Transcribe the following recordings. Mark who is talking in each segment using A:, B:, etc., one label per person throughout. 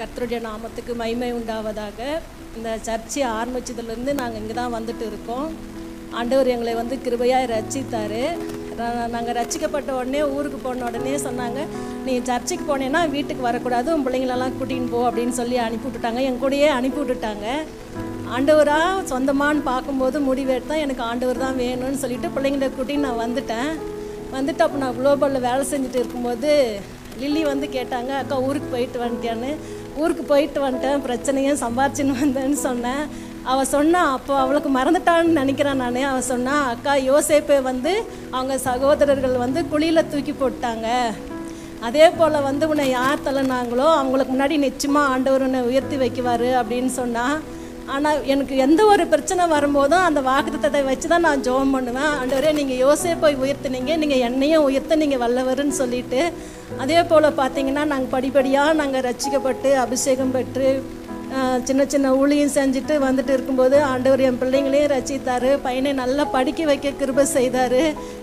A: கர்த்தருடைய நாமத்துக்கு மைமை உண்டாவதாக. இந்த சர்ச்சை ஆரம்பித்ததுலேருந்து நாங்கள் இங்கே தான் வந்துட்டு இருக்கோம். ஆண்டவர் எங்களை வந்து கிருபையாக ரட்சித்தார். நாங்கள் ரசிக்கப்பட்ட உடனே ஊருக்கு போன உடனே சொன்னாங்க நீ சர்ச்சுக்கு போனேன்னா வீட்டுக்கு வரக்கூடாது உன் பிள்ளைங்களெல்லாம் கூட்டின்னு போ அப்படின்னு சொல்லி அனுப்பி விட்டுட்டாங்க என் கூடயே அனுப்பி விட்டுட்டாங்க ஆண்டவராக சொந்தமானு பார்க்கும்போது முடிவெடுத்தா எனக்கு ஆண்டவர் தான் வேணும்னு சொல்லிட்டு பிள்ளைங்களை கூட்டின்னு நான் வந்துட்டேன். வந்துட்டு அப்போ நான் குளோபலில் வேலை செஞ்சுட்டு இருக்கும்போது லில்லி வந்து கேட்டாங்க அக்கா ஊருக்கு போயிட்டு வந்துட்டேன்னு ஊருக்கு போயிட்டு வந்துட்டேன் பிரச்சனையும் சம்பாரிச்சுன்னு வந்தேன்னு சொன்னேன். அவள் சொன்னா அப்போ அவளுக்கு மறந்துட்டான்னு நினைக்கிறேன் நான். அவள் சொன்னா அக்கா யோசேப்பை வந்து அவங்க சகோதரர்கள் வந்து குழியில் தூக்கி போட்டாங்க. அதே போல் வந்து உன்னை யார் தள்ளினாங்களோ அவங்களுக்கு முன்னாடி நிச்சயமாக ஆண்டவர் உன்னை உயர்த்தி வைக்குவார் அப்படின்னு சொன்னால் ஆனால் எனக்கு எந்த ஒரு பிரச்சனை வரும்போதும் அந்த வாக்குத்தத்தை வச்சு தான் நான் ஜெபம் பண்ணுவேன். ஆண்டவரே நீங்கள் யோசேப்பை உயர்த்துனீங்க நீங்கள் என்னையும் உயர்த்த நீங்கள் வல்லவருன்னு சொல்லிட்டு. அதே போல் பார்த்தீங்கன்னா நாங்கள் படிப்படியாக நாங்கள் ரசிக்கப்பட்டு அபிஷேகம் பெற்று சின்ன சின்ன ஊழியம் செஞ்சுட்டு வந்துட்டு இருக்கும்போது ஆண்டவர் என் பிள்ளைங்களையும் ரசித்தார். பையனை நல்லா படிக்க வைக்க கிருபை செய்தார்.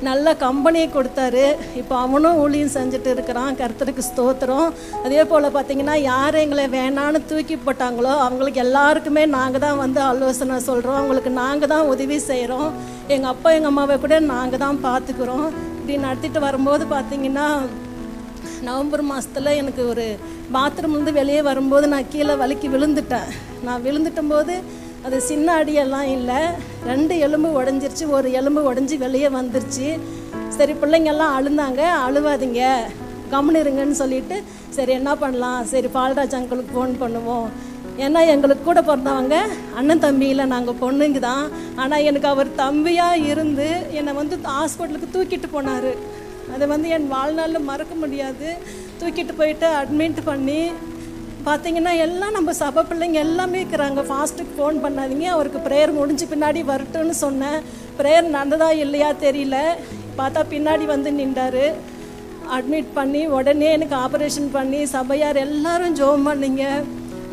A: நல்ல கம்பெனியை கொடுத்தாரு. இப்போ அவனும் ஊழியம் செஞ்சுட்டு இருக்கிறான். கருத்தருக்கு ஸ்தோத்திரம். அதே போல் பார்த்தீங்கன்னா யார் எங்களை வேணான்னு தூக்கி போட்டாங்களோ அவங்களுக்கு எல்லாருக்குமே நாங்கள் தான் வந்து ஆலோசனை சொல்கிறோம் அவங்களுக்கு நாங்கள் தான் உதவி செய்கிறோம் எங்கள் அப்பா எங்கள் அம்மாவை கூட நாங்கள் தான் பார்த்துக்குறோம். இப்படி நடத்திட்டு வரும்போது பார்த்தீங்கன்னா நவம்பர் மாதத்தில் எனக்கு ஒரு பாத்ரூம்லேருந்து வெளியே வரும்போது நான் கீழே வலிக்கி விழுந்துட்டேன். நான் விழுந்துட்டும் போது அது சின்ன அடியெல்லாம் இல்லை. ரெண்டு எலும்பு உடஞ்சிருச்சு. ஒரு எலும்பு உடஞ்சி வெளியே வந்துருச்சு. சரி பிள்ளைங்கெல்லாம் அழுந்தாங்க. அழுவாதீங்க. கம்முன்னு இருங்கன்னு சொல்லிட்டு சரி என்ன பண்ணலாம்? சரி பால்ராஜ் அங்கிளுக்கு ஃபோன் பண்ணுவோம். ஏன்னா எங்களுக்கு கூட பிறந்தவங்க அண்ணன் தம்பியில் நாங்கள் பொண்ணுங்க தான். ஆனால் எனக்கு அவர் தம்பியாக இருந்து என்னை வந்து ஹாஸ்பிட்டலுக்கு தூக்கிட்டு போனார். அதை வந்து என் வாழ்நாளில் மறக்க முடியாது. தூக்கிட்டு போயிட்டு அட்மிட் பண்ணி பார்த்தீங்கன்னா எல்லாம் நம்ம சபை பிள்ளைங்க எல்லாமே இருக்கிறாங்க. ஃபாஸ்ட்டுக்கு ஃபோன் பண்ணாதீங்க. அவருக்கு ப்ரேயர் முடிஞ்சு பின்னாடி வரட்டும்னு சொன்னேன். ப்ரேயர் நடந்ததா இல்லையா தெரியல. பார்த்தா பின்னாடி வந்து நின்றாரு. அட்மிட் பண்ணி உடனே எனக்கு ஆப்ரேஷன் பண்ணி சபையார் எல்லாரும் ஜோம் பண்ணிங்க.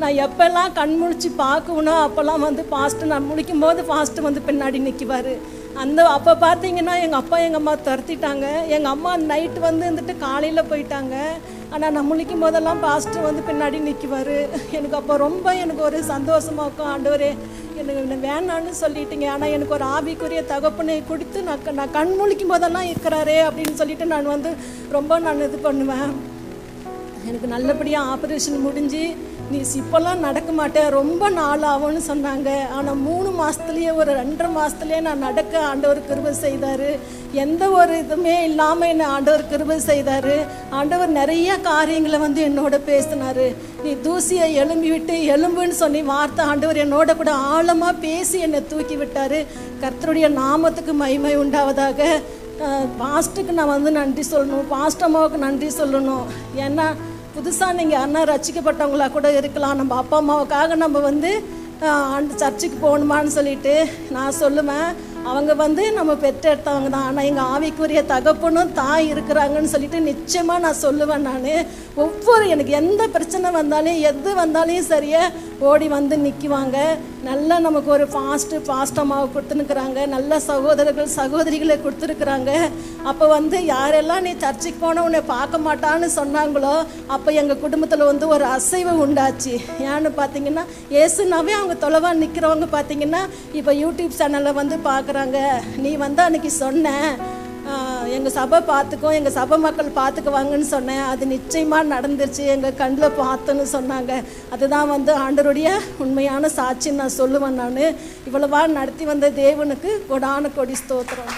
A: நான் எப்போல்லாம் கண் முழிச்சு பார்க்கணும் அப்போல்லாம் வந்து ஃபாஸ்ட்டு நான் முழிக்கும் போது ஃபாஸ்ட்டு வந்து பின்னாடி நிற்குவார் அந்த அப்போ பார்த்தீங்கன்னா எங்கள் அப்பா எங்கள் அம்மா துரத்திட்டாங்க. எங்கள் அம்மா நைட்டு வந்து இருந்துட்டு காலையில் போயிட்டாங்க. ஆனால் நான் முழிக்கும் போதெல்லாம் பாஸ்ட்டு வந்து பின்னாடி நிற்குவார் எனக்கு அப்போ ரொம்ப எனக்கு ஒரு சந்தோஷமாக இருக்கும். ஆண்டவரே எனக்கு என்ன வேணான்னு சொல்லிட்டீங்க. ஆனால் எனக்கு ஒரு ஆவிக்குரிய தகப்பனை கொடுத்து நான் க- நான் கண் முழிக்கும் போதெல்லாம் இருக்கிறாரே அப்படின்னு சொல்லிட்டு நான் வந்து ரொம்ப நான் இது பண்ணுவேன். எனக்கு நல்லபடியாக ஆப்ரேஷன் முடிஞ்சு நீ இப்போல்லாம் நடக்க மாட்டேன். ரொம்ப நாள் ஆகும்னு சொன்னாங்க. ஆனால் மூணு மாதத்துலேயே ஒரு ரெண்டரை மாதத்துலேயே நான் நடக்க ஆண்டவர் கிருபை செய்தார். எந்த ஒரு இதுவுமே இல்லாமல் என்னை ஆண்டவர் கிருபை செய்தார். ஆண்டவர் நிறைய காரியங்களை வந்து என்னோட பேசினார். நீ தூசியை எலும்பி விட்டு எலும்புன்னு சொல்லி வார்த்தை ஆண்டவர் என்னோட கூட ஆழமாக பேசி என்னை தூக்கி விட்டார். கர்த்தருடைய நாமத்துக்கு மகிமை உண்டாவதாக. பாஸ்ட்டுக்கு நான் வந்து நன்றி சொல்லணும். பாஸ்டம்மாவுக்கு நன்றி சொல்லணும். ஏன்னா புதுசாக நீங்கள் யாருன்னா ரசிக்கப்பட்டவங்களா கூட இருக்கலாம். நம்ம அப்பா அம்மாவுக்காக நம்ம வந்து அந்த சர்ச்சுக்கு போகணுமான்னு சொல்லிட்டு நான் சொல்லுவேன். அவங்க வந்து நம்ம பெற்றெடுத்தவங்க தான். ஆனால் எங்கள் ஆவிக்குரிய தகப்பனும் தாய் இருக்கிறாங்கன்னு சொல்லிட்டு நிச்சயமாக நான் சொல்லுவேன் நான். ஒவ்வொரு எனக்கு எந்த பிரச்சனை வந்தாலும் எது வந்தாலும் சரியாக ஓடி வந்து நிற்குவாங்க நல்லா நமக்கு ஒரு ஃபாஸ்ட்டு ஃபாஸ்டமாக கொடுத்துனுக்குறாங்க நல்ல சகோதரர்கள் சகோதரிகளை கொடுத்துருக்குறாங்க. அப்போ வந்து யாரெல்லாம் நீ சர்ச்சுக்கு போன உன்னை பார்க்க மாட்டான்னு சொன்னாங்களோ அப்போ எங்கள் குடும்பத்தில் வந்து ஒரு அசைவு உண்டாச்சு. ஏன்னு பார்த்தீங்கன்னா ஏசுனாவே அவங்க தொலைவாக நிற்கிறவங்க பார்த்தீங்கன்னா இப்போ யூடியூப் சேனலில் வந்து பார்க்குறாங்க நீ வந்து அன்றைக்கி சொன்ன எங்கள் சபை பார்த்துக்கோ எங்கள் சபை மக்கள் பார்த்துக்குவாங்கன்னு சொன்னேன். அது நிச்சயமாக நடந்துருச்சு. எங்கள் கண்ணில் பார்த்தோன்னு சொன்னாங்க. அதுதான் வந்து ஆண்டருடைய உண்மையான சாட்சின்னு நான் சொல்லுவேன் நான். இவ்வளவா நடத்தி வந்த தேவனுக்கு கொடான கொடி ஸ்தோத்திரம்.